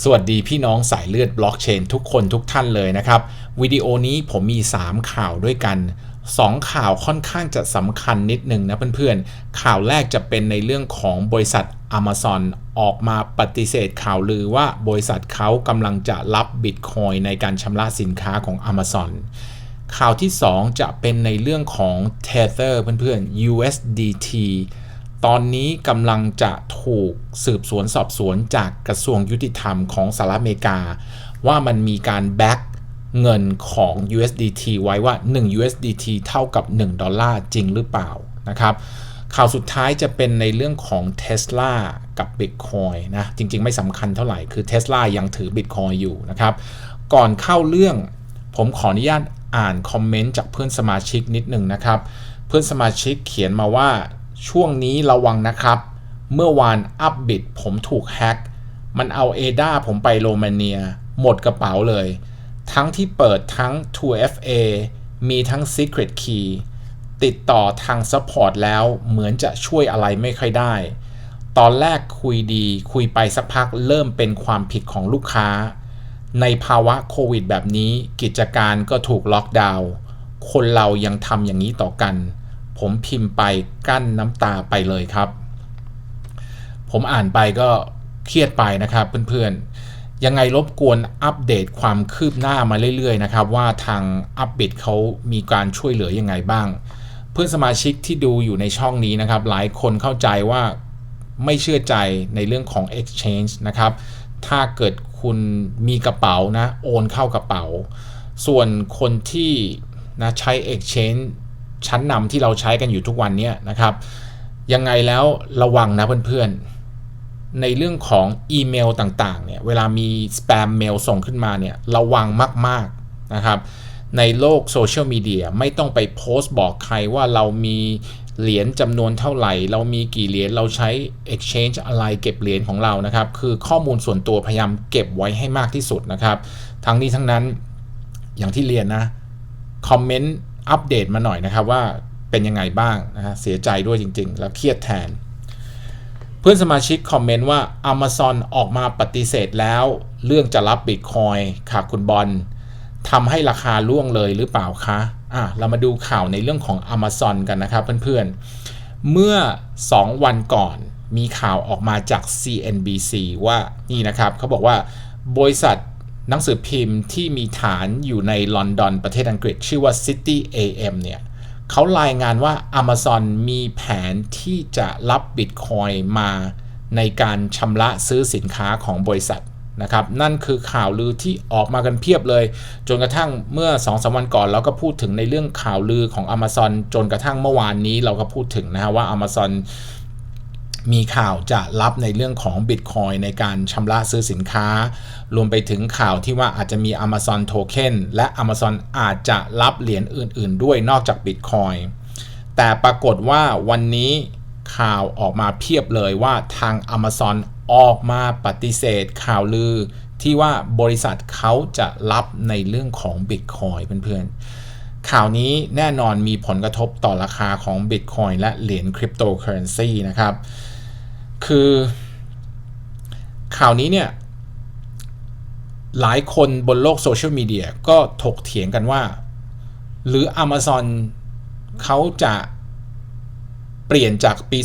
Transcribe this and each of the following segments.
สวัสดีพี่น้องสายเลือดบล็อกเชนทุกคนทุกท่านเลยนะครับ วิดีโอนี้ผมมี 3 ข่าวด้วยกัน 2 ข่าวค่อนข้างจะสำคัญนิดนึงนะเพื่อนๆ ข่าวแรกจะเป็นในเรื่องของบริษัท Amazon ออกมาปฏิเสธข่าวลือว่าบริษัทเขากำลังจะรับบิตคอยในการชำระสินค้าของ Amazon ข่าวที่ 2 จะเป็นในเรื่องของ Tether เพื่อนๆ USDT ตอนนี้กำลังจะถูกสืบสวนสอบสวนจากกระทรวงยุติธรรมของสหรัฐอเมริกา ว่ามันมีการแบ็กเงินของ USDT ไว้ว่า 1 USDT เท่ากับ 1 ดอลลาร์จริงหรือเปล่านะครับข่าวสุดท้ายจะเป็นในเรื่องของ Tesla กับ Bitcoin นะจริง ๆ ไม่สำคัญเท่าไหร่คือ Tesla ยังถือ Bitcoin อยู่นะครับ ก่อนเข้าเรื่องผมขออนุญาตอ่านคอมเมนต์จากเพื่อนสมาชิกนิดหนึ่งนะครับ เพื่อนสมาชิกเขียนมาว่า ช่วงนี้ระวังนะครับ เมื่อวานอัพบิตผมถูกแฮ็ก มันเอาเอดาผมไปโรมาเนีย หมดกระเป๋าเลย ทั้งที่เปิดทั้ง 2FA มีทั้ง Secret Key ติดต่อทาง Support แล้วเหมือนจะช่วยอะไรไม่ค่อยได้ ตอนแรกคุยดีคุยไปสักพักเริ่มเป็นความผิดของลูกค้า ในภาวะโควิดแบบนี้กิจการก็ถูกล็อกดาวน์ คนเรายังทำอย่างนี้ต่อกัน ผมพิมพ์ไปกั้นน้ำตาไปเลยครับ ผมอ่านไปก็เครียดไปนะครับเพื่อนๆ ยังไงรบกวนอัปเดตความคืบหน้ามาเรื่อยๆนะครับ ว่าทางอัปบิตเขามีการช่วยเหลือยังไงบ้าง เพื่อนสมาชิกที่ดูอยู่ในช่องนี้นะครับ หลายคนเข้าใจว่าไม่เชื่อใจในเรื่องของ exchange นะครับ ถ้าเกิดคุณมีกระเป๋านะ โอนเข้ากระเป๋า ส่วนคนที่นะใช้ exchange ชั้นนำที่เราใช้กันอยู่ทุกวันนี้นะครับ ยังไงแล้วระวังนะเพื่อนๆ ในเรื่องของอีเมลต่างๆเนี่ยเวลามีสแปมเมลส่งขึ้นมาเนี่ยระวังมากๆนะครับ ในโลกโซเชียลมีเดียไม่ต้องไปโพสต์บอกใครว่าเรามีเหรียญจำนวนเท่าไหร่ เรามีกี่เหรียญเราใช้ exchange อะไรเก็บเหรียญของเรานะครับ คือข้อมูลส่วนตัวพยายามเก็บไว้ให้มากที่สุดนะครับ ทั้งนี้ทั้งนั้นอย่างที่เรียนนะคอมเมนต์ อัปเดตมาหน่อยนะครับว่าเป็นยังไงบ้างนะฮะเสียใจด้วยจริง ๆ แล้วเครียดแทน เพื่อนสมาชิกคอมเมนต์ว่า Amazon ออกมาปฏิเสธแล้ว เรื่องจะรับบิตคอยค่ะคุณบอลทำให้ราคาล่วงเลยหรือเปล่าคะอะเรามาดูข่าวในเรื่องของ Amazon กันนะครับเพื่อนๆ เมื่อ 2 วันก่อนมีข่าวออกมาจาก CNBC ว่านี่นะครับเขาบอกว่าบริษัท หนังสือพิมพ์ที่มีฐานอยู่ในลอนดอนประเทศอังกฤษ ชื่อว่า City AM เนี่ยเขารายงานว่า Amazon มีแผนที่จะรับบิตคอยมาในการชำระซื้อสินค้าของบริษัทนะครับนั่นคือข่าวลือที่ออกมากันเพียบเลย จนกระทั่งเมื่อ2อสวันก่อนเราก็พูดถึงในเรื่องข่าวลือของ Amazon จนกระทั่งเมื่อวานนี้เราก็พูดถึงนะฮะว่า Amazon มีข่าวจะรับในเรื่องของ Bitcoin ในการชำระซื้อสินค้า รวมไปถึงข่าวที่ว่าอาจจะมี Amazon Token และ Amazon อาจจะรับเหรียญอื่น ๆ ด้วยนอกจาก Bitcoin แต่ปรากฏว่าวันนี้ข่าวออกมาเพียบเลยว่าทาง Amazon ออกมาปฏิเสธข่าวลือที่ว่าบริษัทเขาจะรับในเรื่องของ Bitcoin เพื่อนๆ ข่าวนี้แน่นอนมีผลกระทบต่อราคาของ Bitcoin และเหรียญคริปโตเคอเรนซีนะครับ คือข่าวนี้เนี่ย หลายคนบนโลกโซเชียลมีเดียก็ถกเถียงกันว่า หรือ Amazon เขาจะเปลี่ยนจากปี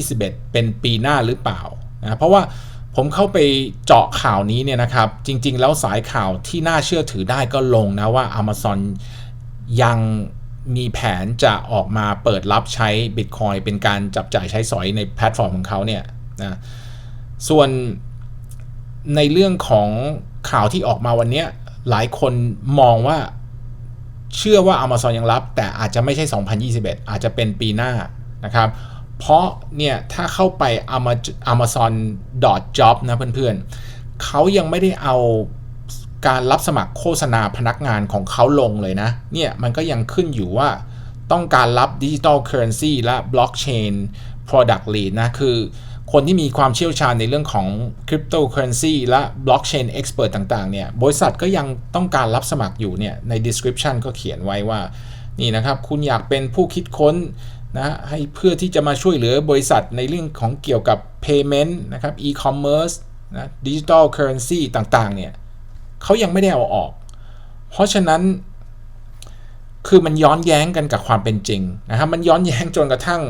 2021 เป็นปีหน้าหรือเปล่านะเพราะว่าผมเข้าไปเจาะข่าวนี้เนี่ยนะครับ จริง ๆ แล้วสายข่าวที่น่าเชื่อถือได้ก็ลงนะว่า Amazon ยังมีแผนจะออกมาเปิดรับใช้ Bitcoin เป็นการจับจ่ายใช้สอยในแพลตฟอร์มของเขาเนี่ย นะส่วนในเรื่องของข่าวที่ออกมาวันนี้หลายคนมองว่าเชื่อว่า Amazon ยังรับ แต่อาจจะไม่ใช่ 2021 อาจจะเป็นปีหน้านะครับ เพราะเนี่ยถ้าเข้าไป amazon job นะเพื่อนๆเขายังไม่ได้เอาการรับสมัครโฆษณาพนักงานของเขาลงเลยนะ เนี่ยมันก็ยังขึ้นอยู่ว่าต้องการรับดิจิ t a ลเคอร์เรนซีและบล็อกเชน Product Lead นะ คือ คนที่มีความเชี่ยวชาญในเรื่องของคริปโตเคอเรนซีและบล็อกเชนเอ็กซ์เพรสต่างๆเนี่ยบริษัทก็ยังต้องการรับสมัครอยู่เนี่ยใน description ก็เขียนไว้ว่านี่นะครับ คุณอยากเป็นผู้คิดค้นนะให้เพื่อที่จะมาช่วยเหลือบริษัทในเรื่องของเกี่ยวกับ payment นะครับ e-commerce นะดิจิตอลเคอเรนซีต่างๆเนี่ยเขายังไม่ได้เอาออก เพราะฉะนั้นคือมันย้อนแย้งกันกับความเป็นจริงนะครับมันย้อนแย้งจนกระทั่ง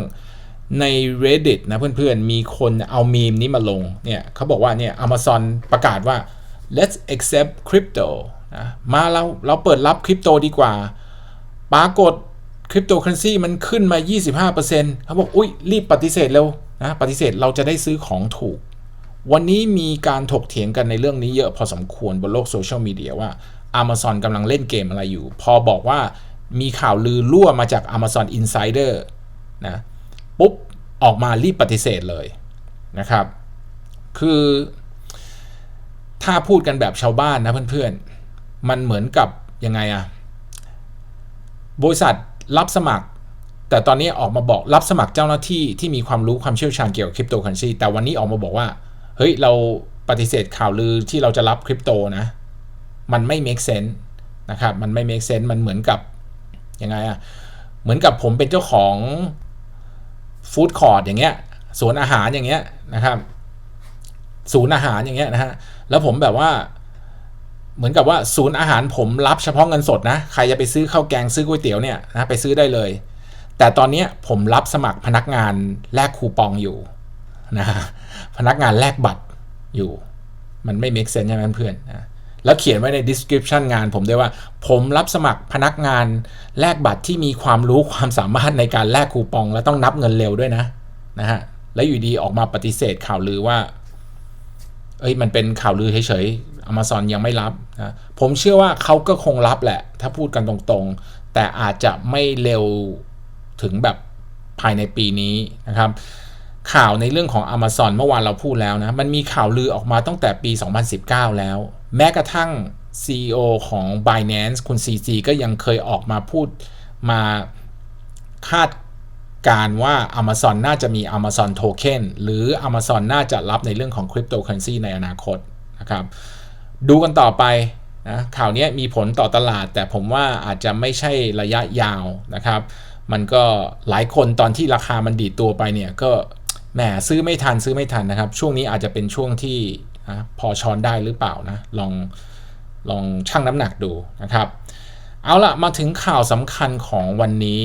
ใน reddit นะเพื่อนๆ มีคนเอามีมนี้มาลง เนี่ยเขาบอกว่าเนี่ย Amazon ประกาศว่า let's accept crypto นะมาเราเราเปิดรับคริปโตดีกว่า ปรากฏคริปโตเคอเรนซีมันขึ้นมา 25%เขาบอก อุ้ยรีบปฏิเสธเร็วนะ ปฏิเสธเราจะได้ซื้อของถูก วันนี้มีการถกเถียงกันในเรื่องนี้เยอะพอสมควรบนโลกโซเชียลมีเดียว่า Amazon กำลังเล่นเกมอะไรอยู่ พอบอกว่ามีข่าวลือรั่วมาจาก Amazon Insider นะ ปุ๊บออกมารีบปฏิเสธเลยนะครับ คือถ้าพูดกันแบบชาวบ้านนะเพื่อนๆ มันเหมือนกับยังไงอะบริษัทรับสมัคร แต่ตอนนี้ออกมาบอกรับสมัครเจ้าหน้าที่ที่มีความรู้ความเชี่ยวชาญเกี่ยวกับคริปโตเคอเรนซีแต่วันนี้ออกมาบอกว่า เฮ้ย เราปฏิเสธข่าวลือที่เราจะรับคริปโตนะ มันไม่ make sense นะครับ มันไม่ make sense มันเหมือนกับยังไงอะเหมือนกับผมเป็นเจ้าของ ฟู้ดคอร์ดอย่างเงี้ยสวนอาหารอย่างเงี้ยนะครับ ศูนย์อาหารอย่างเงี้ยนะฮะแล้วผมแบบว่า เหมือนกับว่าศูนย์อาหารผมรับเฉพาะเงินสดนะใครจะไปซื้อข้าวแกงซื้อก๋วยเตี๋ยวเนี่ยนะไปซื้อได้เลย แต่ตอนนี้ผมรับสมัครพนักงานแลกคูปองอยู่นะพนักงานแลกบัตรอยู่ มันไม่ make sense ใช่ไหมเพื่อนนะ แล้วเขียนไว้ใน description งานผมด้วยว่า ผมรับสมัครพนักงานแลกบัตรที่มีความรู้ความสามารถในการแลกคูปอง และต้องนับเงินเร็วด้วยนะนะฮะแล้วอยู่ดีออกมาปฏิเสธข่าวลือว่า เอ้ยมันเป็นข่าวลือเฉยๆ Amazon ยังไม่รับนะผมเชื่อว่าเขาก็คงรับแหละ ถ้าพูดกันตรงๆ แต่อาจจะไม่เร็วถึงแบบภายในปีนี้นะครับ ข่าวในเรื่องของ Amazon เมื่อวานเราพูดแล้วนะ มันมีข่าวลือออกมาตั้งแต่ปี 2019 แล้ว แม้กระทั่ง CEO ของ Binance คุณ CC ก็ยังเคยออกมาพูดมาคาดการว่า Amazon น่าจะมี Amazon Token หรือ Amazon น่าจะรับในเรื่องของ Cryptocurrency ในอนาคตนะครับ ดูกันต่อไปนะข่าวนี้มีผลต่อตลาด แต่ผมว่าอาจจะไม่ใช่ระยะยาวนะครับ มันก็หลายคนตอนที่ราคามันดีดตัวไปเนี่ยก็แหมซื้อไม่ทันซื้อไม่ทันนะครับ ช่วงนี้อาจจะเป็นช่วงที่ นะพอช้อนได้หรือเปล่านะลองลองชั่งน้ำหนักดูนะครับ เอาละมาถึงข่าวสำคัญของวันนี้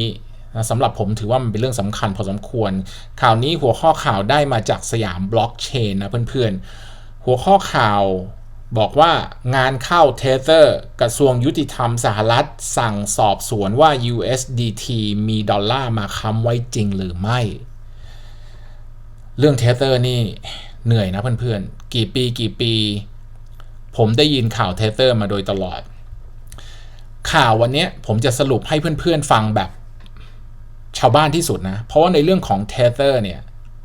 นะสำหรับผมถือว่ามันเป็นเรื่องสำคัญพอสมควร ข่าวนี้หัวข้อข่าวได้มาจากสยามบล็อกเชนนะเพื่อนๆ หัวข้อข่าวบอกว่างานเข้าเทเ e อร์ กระทรวงยุติธรรมสหรัฐ สั่งสอบสวนว่า USDT มีดอลลาร์มาค้ำไว้จริงหรือไม่ เรื่องเทเ e อร์นี่ เหนื่อยนะเพื่อนๆ กี่ปีกี่ปี ผมได้ยินข่าวเทเ e อร์มาโดยตลอด ข่าววันนี้ผมจะสรุปให้เพื่อนๆฟังแบบชาวบ้านที่สุดนะ เพราะว่าในเรื่องของเทเ e อร์เนี่ย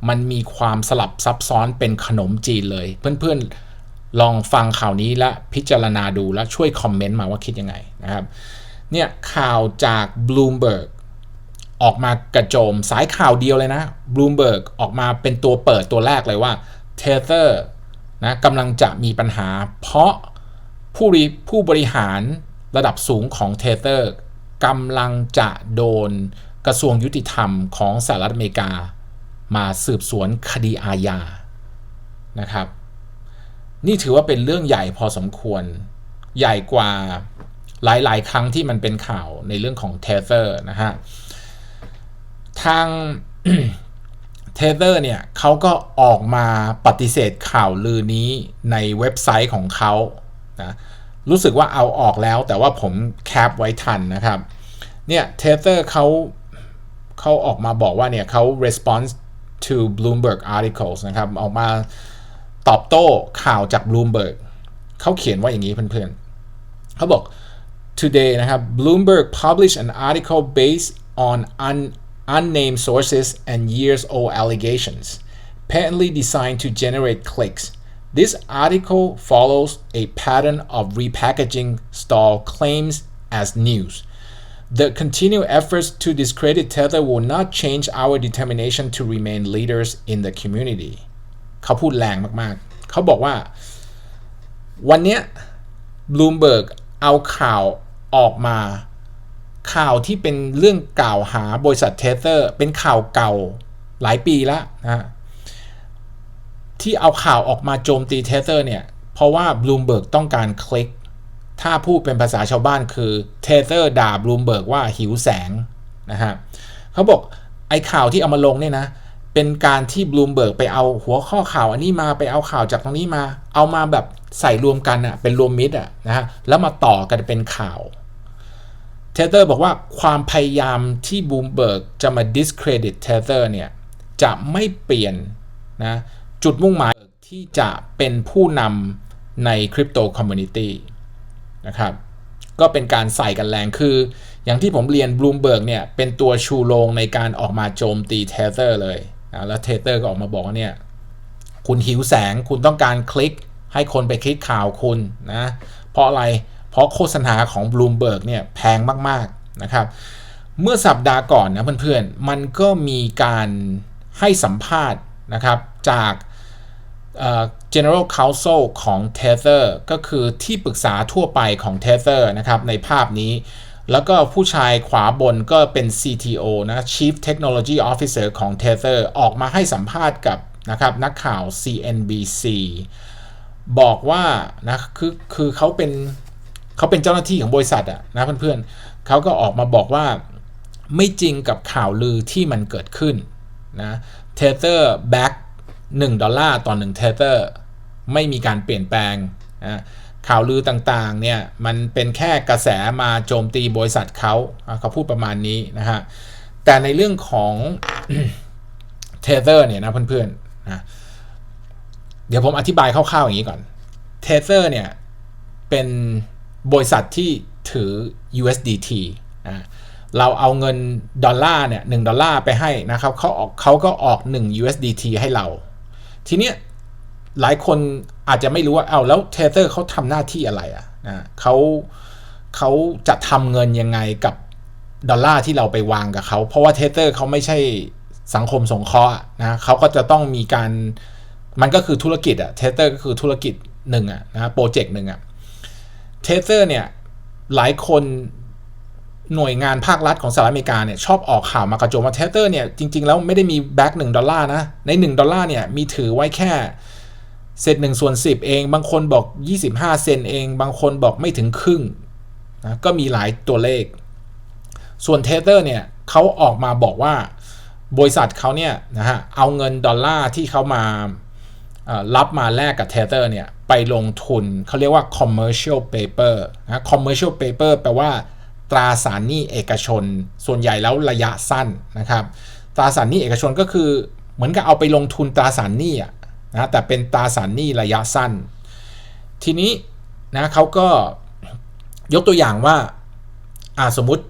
มันมีความสลับซับซ้อนเป็นขนมจีนเลย เพื่อนๆ ลองฟังข่าวนี้และพิจารณาดูแล้วช่วยคอมเมนต์มาว่าคิดยังไงนะครับ เนี่ยข่าวจาก Bloomberg ออกมากระโจมสายข่าวเดียวเลยนะ Bloomberg ออกมาเป็นตัวเปิดตัวแรกเลยว่า Tether นะกำลังจะมีปัญหา เพราะผู้ผู้บริหารระดับสูงของ Tether กำลังจะโดนกระทรวงยุติธรรมของสหรัฐอเมริกา มาสืบสวนคดีอาญานะครับ นี่ถือว่าเป็นเรื่องใหญ่พอสมควรใหญ่กว่าหลาย ๆ ครั้งที่มันเป็นข่าวในเรื่องของเทเ e อร์นะฮะ ทาง เทเ e อร์เนี่ยเขาก็ออกมาปฏิเสธข่าวลือนี้ในเว็บไซต์ของเขานะรู้สึกว่าเอาออกแล้วแต่ว่าผมแคปไว้ทันนะครับเนี่ยเทเ e อร์เขาเขาออกมาบอกว่าเนี่ยเขา response to Bloomberg articles นะครับออกมาตอบโต้ข่าวจาก Bloomberg เขาเขียนว่าอย่างนี้เพื่อนๆเขาบอก today นะครับ Bloomberg published an article based on un, unnamed sources and years old allegations patently designed to generate clicks This article follows a pattern of repackaging stall claims as news The continued efforts to discredit Tether will not change our determination to remain leaders in the community เขาพูดแรงมากๆ เขาบอกว่า วันนี้ Bloomberg เอาข่าวออกมา ข่าวที่เป็นเรื่องกล่าวหาบริษัทเทเ e อร์ เป็นข่าวเก่าหลายปีแล้วนะที่เอาข่าวออกมาโจมตีเทเซอร์เนี่ย เพราะว่าบลูมเบิร์กต้องการคลิก ถ้าพูดเป็นภาษาชาวบ้านคือเทเซอร์ด่าบลูมเบิร์กว่าหิวแสงนะฮะเขาบอกไอ้ข่าวที่เอามาลงเนี่ยนะเป็นการที่บลูมเบิร์กไปเอาหัวข้อข่าวอันนี้มาไปเอาข่าวจากตรงนี้มา เอามาแบบใส่รวมกันอะเป็นรวมมิตรอะนะฮะแล้วมาต่อกันเป็นข่าว เทเตอร์บอกว่าความพยายามที่บูมเบิร์กจะมา discredit เทเตอร์เนี่ย จะไม่เปลี่ยนนะจุดมุ่งหมายที่จะเป็นผู้นำในคริปโตคอมมูนิตี้นะครับก็เป็นการใส่กันแรงคือ อย่างที่ผมเรียนบลูมเบิร์กเนี่ยเป็นตัวชูโรงในการออกมาโจมตีเทเตอร์เลยนะแล้วเทเตอร์ก็ออกมาบอกว่าเนี่ยคุณหิวแสงคุณต้องการคลิกให้คนไปคลิกข่าวคุณนะเพราะอะไร เพราะโฆษณาของบลูมเบิร์กเนี่ยแพงมากๆนะครับ เมื่อสัปดาห์ก่อนนะเพื่อนๆ มันก็มีการให้สัมภาษณ์นะครับจาก General Counsel ของ Tether ก็คือที่ปรึกษาทั่วไปของ Tether นะครับในภาพนี้ แล้วก็ผู้ชายขวาบนก็เป็น CTO นะ Chief Technology Officer ของ Tether ออกมาให้สัมภาษณ์กับนะครับนักข่าว CNBC บอกว่านะคือคือเขาเป็น เขาเป็นเจ้าหน้าที่ของบริษัทอะนะเพื่อนๆเขาก็ออกมาบอกว่าไม่จริงกับข่าวลือที่มันเกิดขึ้นนะเทเตอร์แบ็ก1ดอลลาร์ต่อ1เทเตอร์ไม่มีการเปลี่ยนแปลงนะข่าวลือต่างๆเนี่ยมันเป็นแค่กระแสมาโจมตีบริษัทเขาเขาพูดประมาณนี้นะฮะแต่ในเรื่องของเทเตอร์เนี่ยนะเพื่อนๆนะเดี๋ยวผมอธิบายคร่าวๆอย่างนี้ก่อนเทเตอร์เนี่ยเป็น บริษัทที่ถือ USDT นะเราเอาเงินดอลลาร์เนี่ยหดอลลาร์ไปให้นะครับเขาออกเขาก็ออก 1 USDT ให้เรา ทีเนี้ยหลายคนอาจจะไม่รู้ว่าเอาแล้วเทเตอร์เขาทำหน้าที่อะไรอะนะเขาเขาจะทำเงินยังไงกับดอลลาร์ที่เราไปวางกับเขา เพราะว่าเทเตอร์เขาไม่ใช่สังคมสงเคราะห์นะเขาก็จะต้องมีการมันก็คือธุรกิจอะเทเตอร์ก็คือธุรกิจหนึ่งอะนะโปรเจกต์หนึ่งอะ เทเตอร์เนี่ย หลายคนหน่วยงานภาครัฐของสหรัฐอเมริกาเนี่ยชอบออกข่าวมากระโจมว่าเทเตอร์เนี่ย จริง ๆ แล้วไม่ได้มีแบ็กหนึ่งดอลลาร์นะ ใน 1 ดอลลาร์เนี่ย มีถือไว้แค่เศษหนึ่งส่วนสิบเอง บางคนบอก 25 เซนเอง บางคนบอกไม่ถึงครึ่งนะก็มีหลายตัวเลข ส่วนเทเตอร์เนี่ยเขาออกมาบอกว่าบริษัทเขาเนี่ยนะฮะเอาเงินดอลลาร์ที่เขามา รับมาแลกกับเทเตอร์เนี่ยไปลงทุนเขาเรียกว่า commercial paper นะ commercial paper แปลว่าตราสารหนี้เอกชน ส่วนใหญ่แล้วระยะสั้นนะครับ ตราสารหนี้เอกชนก็คือเหมือนกับเอาไปลงทุนตราสารหนี้อะนะแต่เป็นตราสารหนี้ระยะสั้น ทีนี้นะเขาก็ยกตัวอย่างว่าอ่าสมมุติ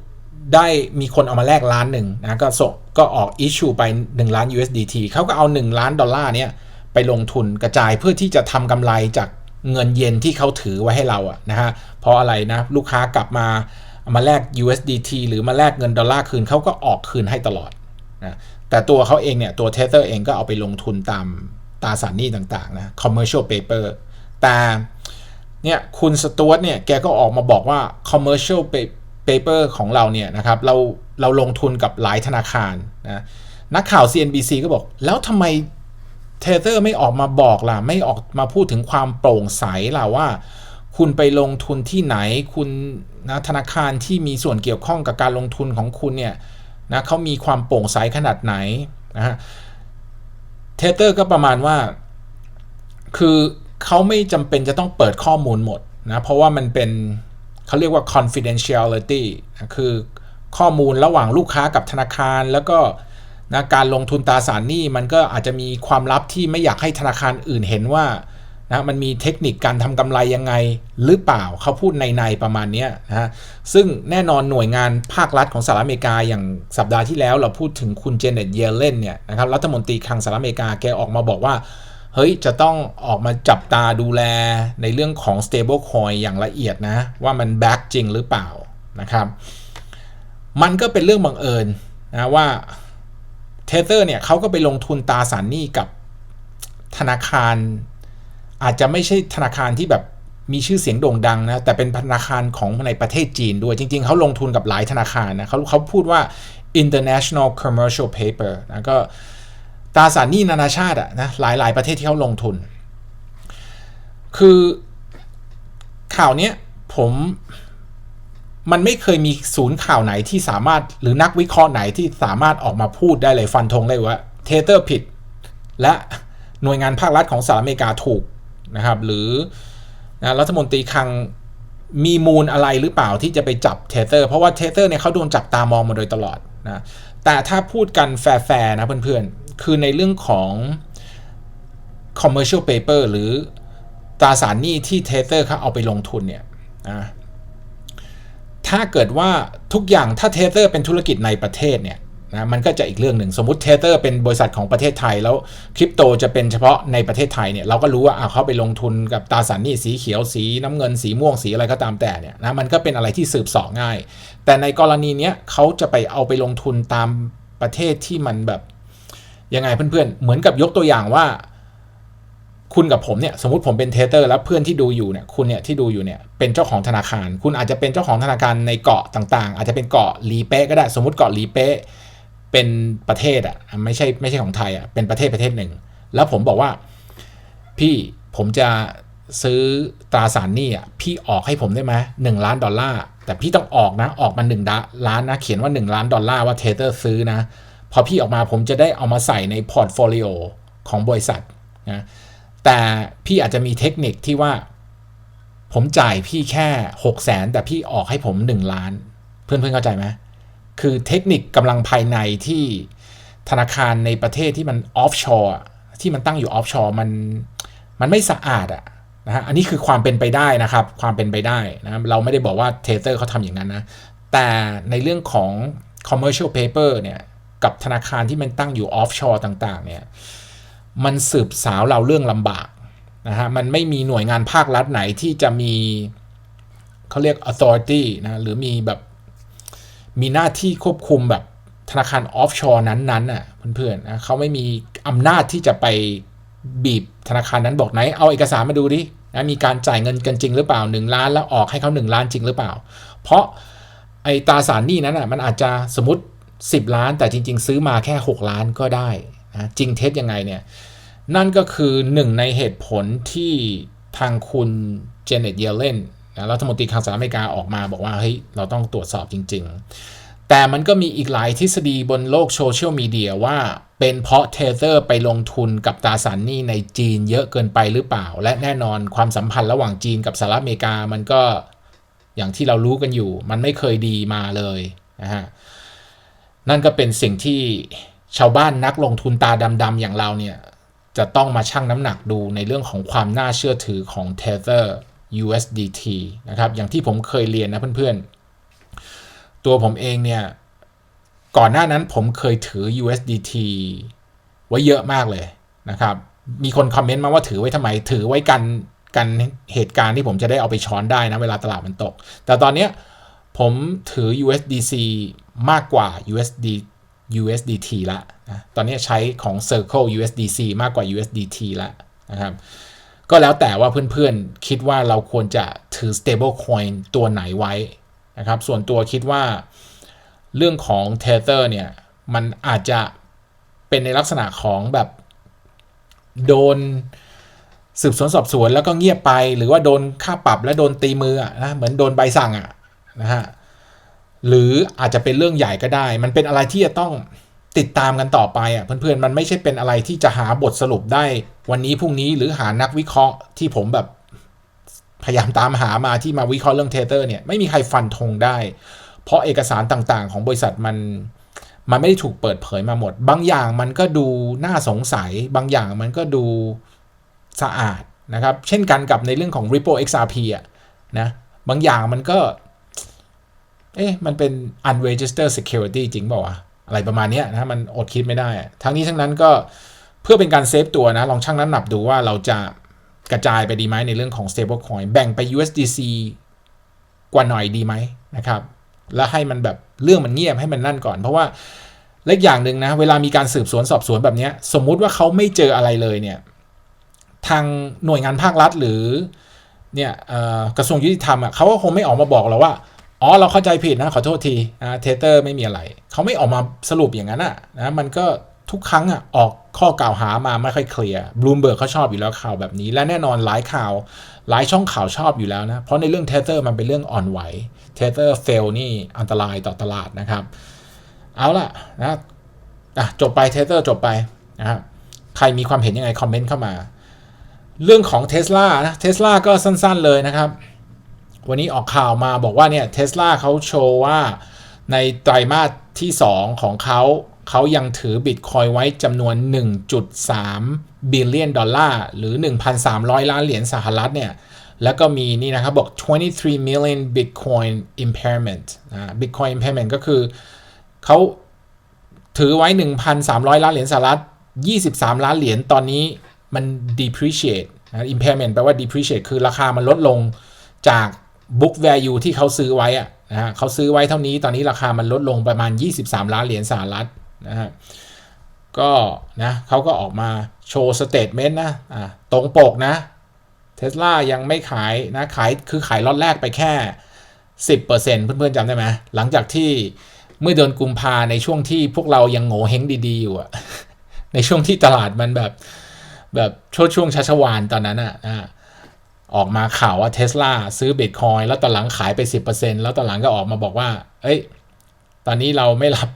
ได้มีคนเอามาแลกล้านหนึ่งนะก็ส่งก็ออกอิชชูไป 1 ล้าน USDT เขาก็เอา 1 ล้านดอลลาร์เนี้ย ไปลงทุนกระจายเพื่อที่จะทำกำไรจากเงินเย็นที่เขาถือไว้ให้เราอะนะฮะเพราะอะไรนะ ลูกค้ากลับมามาแลก USDT หรือมาแลกเงินดอลลาร์คืนเขาก็ออกคืนให้ตลอดนะแต่ตัวเขาเองเนี่ย ตัวเทเตอร์เองก็เอาไปลงทุนตามตราสารหนี้ต่างๆนะ commercial paper แต่เนี่ยคุณสตูวตเนี่ย แกก็ออกมาบอกว่า commercial paper ของเราเนี่ยนะครับ เราเราลงทุนกับหลายธนาคารนะนักข่าว CNBC ก็บอก แล้วทำไม เทเตอร์ไม่ออกมาบอกล่ะ ไม่ออกมาพูดถึงความโปร่งใสล่ะว่า คุณไปลงทุนที่ไหนคุณนะธนาคารที่มีส่วนเกี่ยวข้องกับการลงทุนของคุณเนี่ยนะเขามีความโปร่งใสขนาดไหนนะฮะเทเตอร์ก็ประมาณว่า คือเขาไม่จำเป็นจะต้องเปิดข้อมูลหมดนะเพราะว่ามันเป็นเขาเรียกว่า confidentiality นะคือข้อมูลระหว่างลูกค้ากับธนาคารแล้วก็ นะการลงทุนตราสารหนี้มันก็อาจจะมีความลับที่ไม่อยากให้ธนาคารอื่นเห็นว่านะมันมีเทคนิคการทำกำไรยังไงหรือเปล่าเขาพูดในในประมาณนี้นะฮะซึ่งแน่นอนหน่วยงานภาครัฐของสหรัฐอเมริกาอย่างสัปดาห์ที่แล้วเราพูดถึงคุณเจเน็ตเยเลนเนี่ยนะครับรัฐมนตรีคลังสหรัฐอเมริกาแกออกมาบอกว่า เฮ้ย จะต้องออกมาจับตาดูแลในเรื่องของ stable coin อย่างละเอียดนะ ว่ามันแบ็กจริงหรือเปล่านะครับ มันก็เป็นเรื่องบังเอิญนะว่า ทเตอร์เนี่ยเขาก็ไปลงทุนตาสารหนี้กับธนาคาร อาจจะไม่ใช่ธนาคารที่แบบมีชื่อเสียงโด่งดังนะแต่เป็นธนาคารของในประเทศจีนด้วยจริง ๆ เขาลงทุนกับหลายธนาคารนะเขาเขาพูดว่า international commercial paper นะก็ตราสารหนี้นานาชาติอะนะหลายหลายประเทศที่เขาลงทุน คือข่าวนี้ผม มันไม่เคยมีศูนย์ข่าวไหนที่สามารถหรือนักวิเคราะห์ไหนที่สามารถออกมาพูดได้เลยฟันธงเลยว่าเทเตอร์ผิด และหน่วยงานภาครัฐของสหรัฐอเมริกาถูกนะครับ หรือนะรัฐมนตรีคลังมีมูลอะไรหรือเปล่าที่จะไปจับเทเตอร์เพราะว่าเทเตอร์เนี่ยเขาโดนจับตามองมาโดยตลอดนะแต่ถ้าพูดกันแฟร์ๆนะเพื่อนๆ คือในเรื่องของ commercial paper หรือตราสารหนี้ที่เทเตอร์เขาเอาไปลงทุนเนี่ยนะ ถ้าเกิดว่าทุกอย่างถ้าเทเตอร์เป็นธุรกิจในประเทศเนี่ยนะมันก็จะอีกเรื่องหนึ่งสมมติเทเตอร์เป็นบริษัทของประเทศไทยแล้วคริปโตจะเป็นเฉพาะในประเทศไทยเนี่ยเราก็รู้ว่าเขาไปลงทุนกับตาสารหนี้สีเขียวสีน้ำเงินสีม่วงสีอะไรก็ตามแต่เนี่ยนะมันก็เป็นอะไรที่สืบสอบง่าย แต่ในกรณีเนี้ยเขาจะไปเอาไปลงทุนตามประเทศที่มันแบบยังไงเพื่อนๆ เหมือนกับยกตัวอย่างว่า คุณกับผมเนี่ยสมมติผมเป็นเทเตอร์แล้วเพื่อนที่ดูอยู่เนี่ยคุณเนี่ยที่ดูอยู่เนี่ยเป็นเจ้าของธนาคาร คุณอาจจะเป็นเจ้าของธนาคารในเกาะต่างๆ อาจจะเป็นเกาะลีเป้ก็ได้สมมติเกาะลีเป้เป็นประเทศอะไม่ใช่ไม่ใช่ของไทยอะเป็นประเทศประเทศหนึ่ง แล้วผมบอกว่าพี่ผมจะซื้อตราสารหนี้อะพี่ออกให้ผมได้ไหมหนึ่งล้านดอลลาร์แต่พี่ต้องออกนะออกมาหนึ่งล้านนะเขียนว่า 1 ล้านดอลลาร์ว่าเทเตอร์ซื้อนะพอพี่ออกมาผมจะได้เอามาใส่ในพอร์ตโฟลิโอของบริษัทนะ แต่พี่อาจจะมีเทคนิคที่ว่า ผมจ่ายพี่แค่6 0แสนแต่พี่ออกให้ผม1ล้าน เพื่อนๆเข้าใจไหมคือเทคนิคกำลังภายในที่ธนาคารในประเทศที่มันออฟชอร์ที่มันตั้งอยู่ออฟชอร์มันมันไม่สะอาดอะนะฮะอันนี้คือความเป็นไปได้นะครับ ความเป็นไปได้นะเราไม่ได้บอกว่าเทเตอร์เขาทำอย่างนั้นนะแต่ในเรื่องของ commercial paper เนี่ยกับธนาคารที่มันตั้งอยู่ออฟชอร์ต่าง ๆ เนี่ย มันสืบสาวเราเรื่องลำบากนะฮะมันไม่มีหน่วยงานภาครัฐไหนที่จะมีเขาเรียก authority นะหรือมีแบบมีหน้าที่ควบคุมแบบธนาคารออฟชอร์นั้นๆน่ะเพื่อนๆนะเขาไม่มีอำนาจที่จะไปบีบธนาคารนั้นบอกไหน เอาเอกสารมาดูดินะมีการจ่ายเงินกันจริงหรือเปล่า 1 ล้านแล้วออกให้เขา1ล้านจริงหรือเปล่า เพราะไอ้ตราสารหนี้นั้นอะมันอาจจะสมมติ 10 ล้าน แต่จริง ๆ ซื้อมาแค่ 6 ล้านก็ได้ นะจริงเท็จยังไงเนี่ย นั่นก็คือหนึ่งในเหตุผลที่ทางคุณเจเน็ตเยเลนนะรัฐมนตรีคลังสหรัฐอเมริกาออกมาบอกว่าเฮ้ยเราต้องตรวจสอบจริง ๆ แต่มันก็มีอีกหลายทฤษฎีบนโลกโซเชียลมีเดียว่าเป็นเพราะเทเซอร์ไปลงทุนกับตราสารหนี้ในจีนเยอะเกินไปหรือเปล่า และแน่นอนความสัมพันธ์ระหว่างจีนกับสหรัฐอเมริกามันก็อย่างที่เรารู้กันอยู่ มันไม่เคยดีมาเลยนะฮะนั่นก็เป็นสิ่งที่ ชาวบ้านนักลงทุนตาดำๆอย่างเราเนี่ย จะต้องมาชั่งน้ำหนักดูในเรื่องของความน่าเชื่อถือของ Tether USDT นะครับ อย่างที่ผมเคยเรียนนะเพื่อนๆ ตัวผมเองเนี่ย ก่อนหน้านั้นผมเคยถือ USDT ไว้เยอะมากเลยนะครับ มีคนคอมเมนต์มาว่าถือไว้ทำไม ถือไว้กันกันเหตุการณ์ที่ผมจะได้เอาไปช้อนได้นะ เวลาตลาดมันตก แต่ตอนนี้ผมถือ USDC มากกว่า USD USDT ละนะตอนนี้ใช้ของ Circle USDC มากกว่า USDT ละนะครับก็แล้วแต่ว่าเพื่อนๆ คิดว่าเราควรจะถือ stable coin ตัวไหนไว้นะครับ ส่วนตัวคิดว่าเรื่องของ Tether เนี่ย มันอาจจะเป็นในลักษณะของแบบโดนสืบสวนสอบสวนแล้วก็เงียบไป หรือว่าโดนค่าปรับและโดนตีมือนะเหมือนโดนใบสั่งอะนะฮะ หรืออาจจะเป็นเรื่องใหญ่ก็ได้ มันเป็นอะไรที่จะต้องติดตามกันต่อไปอะเพื่อนๆมันไม่ใช่เป็นอะไรที่จะหาบทสรุปได้ วันนี้พรุ่งนี้หรือหานักวิเคราะห์ที่ผมแบบพยายามตามหามาที่มาวิเคราะห์เรื่องเทเตอร์เนี่ยไม่มีใครฟันธงได้ เพราะเอกสารต่างๆ ของบริษัทมันมันไม่ได้ถูกเปิดเผยมาหมด บางอย่างมันก็ดูน่าสงสัย บางอย่างมันก็ดูสะอาดนะครับ เช่นกันกับในเรื่องของ Ripple XRP อะนะบางอย่างมันก็ เอ๊ะมันเป็น unregistered security จริงเปล่าวะอะไรประมาณนี้นะมันอดคิดไม่ได้ ทั้งนี้ทั้งนั้นก็เพื่อเป็นการเซฟตัวนะ ลองชั่งน้ำหนักดูว่าเราจะกระจายไปดีไหมในเรื่องของ stablecoin แบ่งไป USDC กว่าหน่อยดีไหมนะครับ แล้วให้มันแบบเรื่องมันเงียบให้มันนั่นก่อน เพราะว่าเล็กอย่างหนึ่งนะ เวลามีการสืบสวนสอบสวนแบบนี้ สมมุติว่าเขาไม่เจออะไรเลยเนี่ย ทางหน่วยงานภาครัฐหรือเนี่ยกระทรวงยุติธรรมอะเขาก็คงไม่ออกมาบอกเราว่า อ๋อเราเข้าใจผิดนะขอโทษทีนะเทเตอร์ไม่มีอะไร เขาไม่ออกมาสรุปอย่างนั้นอะนะมันก็ทุกครั้งอะออกข้อกล่าวหามาไม่ค่อยเคลียร์บลูมเบิร์กเขาชอบอยู่แล้วข่าวแบบนี้ และแน่นอนหลายข่าว หลายช่องข่าวชอบอยู่แล้วนะ เพราะในเรื่องเทเตอร์มันเป็นเรื่องอ่อนไหวเทเตอร์เฟลนี่อันตรายต่อตลาดนะครับ เอาล่ะนะะจบไปเทเตอร์จบไปนะครับใครมีความเห็นยังไงคอมเมนต์เข้ามา เรื่องของเท s l a นะเท s l a ก็สั้นๆเลยนะครับ วันนี้ออกข่าวมาบอกว่าเนี่ยเท s l a เขาโชว์ว่าในไตรมาสที่ 2 ของเขาเขายังถือบิตคอยไว้จำนวน 1.3 บิลเลียนดอลลาร์ หรือ 1,300 ล้านเหรียญสหรัฐเนี่ย แล้วก็มีนี่นะครับ บอก 23 million Bitcoin impairment นะ Bitcoin impairment ก็คือเขาถือไว้ 1,300 ล้านเหรียญสหรัฐ 23 ล้านเหรียญตอนนี้มัน depreciate นะ impairment แปลว่า depreciate คือราคามันลดลงจาก book value ที่เขาซื้อไว้อะนะฮะเขาซื้อไว้เท่านี้ตอนนี้ราคามันลดลงประมาณ 23 ล้านเหรียญสหรัฐนะฮะก็นะเขาก็ออกมาโชว์สเตทเมนต์นะอ่าตรงปกนะเทสลายังไม่ขายนะขายคือขายล็อตแรกไปแค่ 10%เพื่อนๆจำได้ไหมหลังจากที่เมื่อเดือนกุมภาในช่วงที่พวกเรายังโง่เฮงดีๆอยู่อะในช่วงที่ตลาดมันแบบแบบช่วงช่วงชัชวานตอนนั้นอะอะ ออกมาข่าวว่าเทสลาซื้อบิตคอยแล้วตอนหลังขายไป 10%แล้วตอนหลังก็ออกมาบอกว่า เอ้ย ตอนนี้เราไม่รับ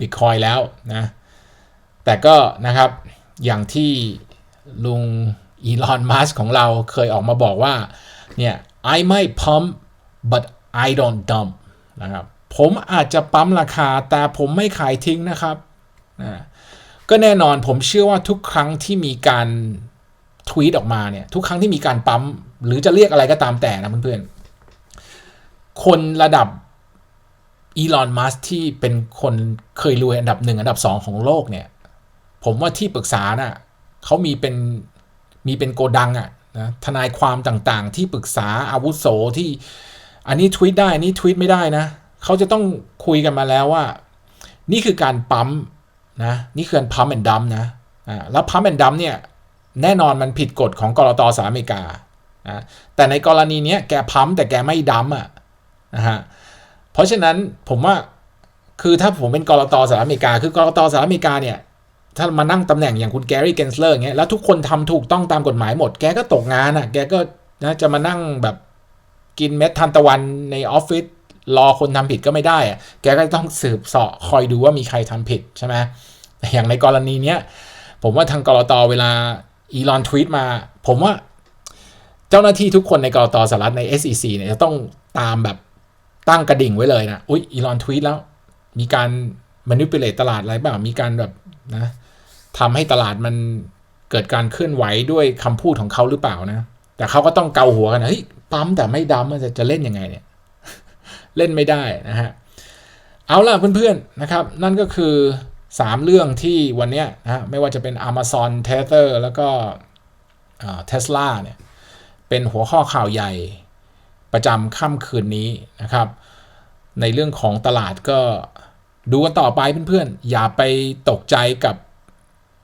บิตคอยแล้วนะ แต่ก็นะครับ อย่างที่ลุงอีลอน มัสของเราเคยออกมาบอกว่า เนี่ย I might pump but I don't dump นะครับ ผมอาจจะปั๊มราคาแต่ผมไม่ขายทิ้งนะครับนะก็แน่นอนผมเชื่อว่าทุกครั้งที่มีการทวีตออกมาเนี่ย ทุกครั้งที่มีการปั๊ม หรือจะเรียกอะไรก็ตามแต่นะเพื่อนๆ คนระดับอีลอนมัสที่เป็นคนเคยรวยอันดับหนึ่งอันดับสองของโลกเนี่ย ผมว่าที่ปรึกษาน่ะเขามีเป็นมีเป็นโกดังอะนะทนายความต่างๆ ที่ปรึกษาอาวุโสที่อันนี้ทวีตได้ อันนี้ทวีตไม่ได้นะเขาจะต้องคุยกันมาแล้วว่า นี่คือการปั๊มนะนี่คือการพัมแอนดัมนะอ่าแล้วพัมแอนดัมเนี่ยแน่นอนมันผิดกฎของกรตสหรัฐอเมริกา นะแต่ในกรณีนี้แกพัมแต่แกไม่ดัมอะนะฮะเพราะฉะนั้นผมว่าคือถ้าผมเป็นกรตสหรัฐอเมริกา คือกรตสหรัฐอเมริกาเนี่ยถ้ามานั่งตำแหน่งอย่างคุณแกรี่เกนสเลอร์เงี้ยแล้วทุกคนทำถูกต้องตามกฎหมายหมด แกก็ตกงานอะแกก็นะจะมานั่งแบบกินเม็ดทันตะวันในออฟฟิศรอคนทำผิดก็ไม่ได้อะแกก็ต้องสืบเสาะคอยดูว่ามีใครทำผิดใช่ไหมแต่อย่างในกรณีเนี้ยผมว่าทางกรตเวลาอีลอนทวีตมา ผมว่า เจ้าหน้าที่ทุกคนในกรตสหรัฐใน SEC เนี่ยจะต้องตามแบบตั้งกระดิ่งไว้เลยนะ อุ๊ย อีลอนทวีตแล้ว มีการม a นิ p u l a t e ตลาดอะไรบ้ามีการแบบนะทำให้ตลาดมันเกิดการเคลื่อนไหวด้วยคำพูดของเขาหรือเปล่านะ แต่เขาก็ต้องเกาหัวกันนะเฮ้ย ปั๊มแต่ไม่ดำมันจะจะเล่นยังไงเนี่ย เล่นไม่ได้นะฮะ เอาล่ะเพื่อนๆนะครับ นั่นก็คือ 3 เรื่องที่วันเนี้ยนะไม่ว่าจะเป็น Amazon Tether แล้วก็เทสลาเนี่ย เป็นหัวข้อข่าวใหญ่ประจำค่ำคืนนี้นะครับ ในเรื่องของตลาดก็ดูกันต่อไปเพื่อนๆ อย่าไปตกใจกับ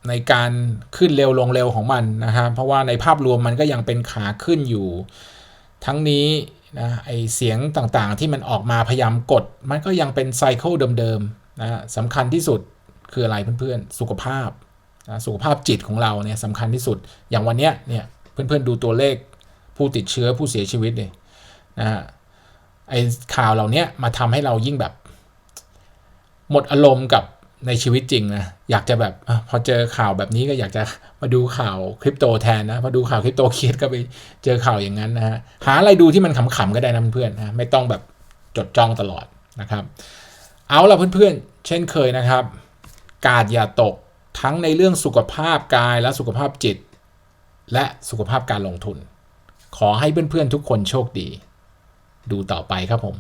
ในการขึ้นเร็วลงเร็วของมันนะฮะเพราะว่าในภาพรวมมันก็ยังเป็นขาขึ้นอยู่ ทั้งนี้นะไอเสียงต่างๆที่มันออกมาพยายามกด มันก็ยังเป็นไซเคิลเดิมๆนะสำคัญที่สุดคืออะไรเพื่อนๆ สุขภาพนะสุขภาพจิตของเราเนี่ยสำคัญที่สุด อย่างวันเนี้ยเนี่ยเพื่อนๆดูตัวเลข ผู้ติดเชื้อผู้เสียชีวิตเลยนะฮะไอข่าวเหล่านี้มาทำให้เรายิ่งแบบ หมดอารมณ์กับในชีวิตจริงนะ อยากจะแบบพอเจอข่าวแบบนี้ก็อยากจะมาดูข่าวคริปโตแทนนะพอดูข่าวคริปโตเครียดก็ไปเจอข่าวอย่างนั้นนะฮะหาอะไรดูที่มันขำๆก็ได้นะเพื่อนนะไม่ต้องแบบจดจ้องตลอดนะครับ เอาละเพื่อนๆ เช่นเคยนะครับ กาดอย่าตกทั้งในเรื่องสุขภาพกายและสุขภาพจิต และสุขภาพการลงทุน ขอให้เพื่อนๆทุกคนโชคดี ดูต่อไปครับผม